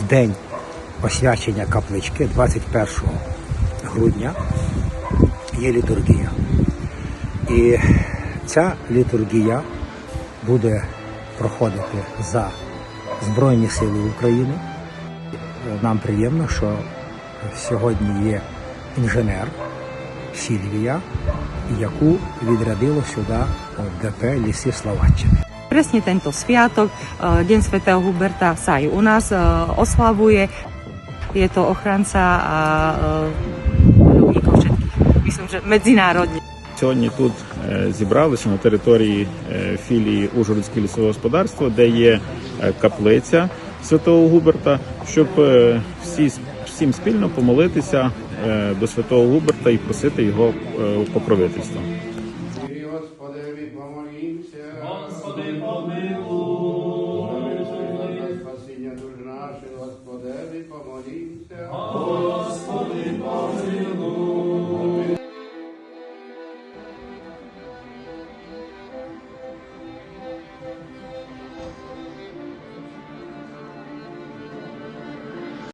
в день освячення каплички 21 грудня є літургія. І ця літургія буде проходити за Збройні Сили України. Нам приємно, що сьогодні є інженер Сільвія, яку відрядило сюди ДП Ліси Словаччини. Presne tento sviatok, e, Deň svätého Huberta, sa aj u nás e, oslavuje. Je to ochranca a e. Сьогодні тут е, зібралися на території е, філії Ужгородське лісове господарство, де є е, каплиця святого Губерта, щоб всі всім спільно помолитися до святого Губерта і просити його покровительства. Господи, помолімся. Господи, помилуй. Спасіння душ наших, Господи, помолімся. Господи, помилуй.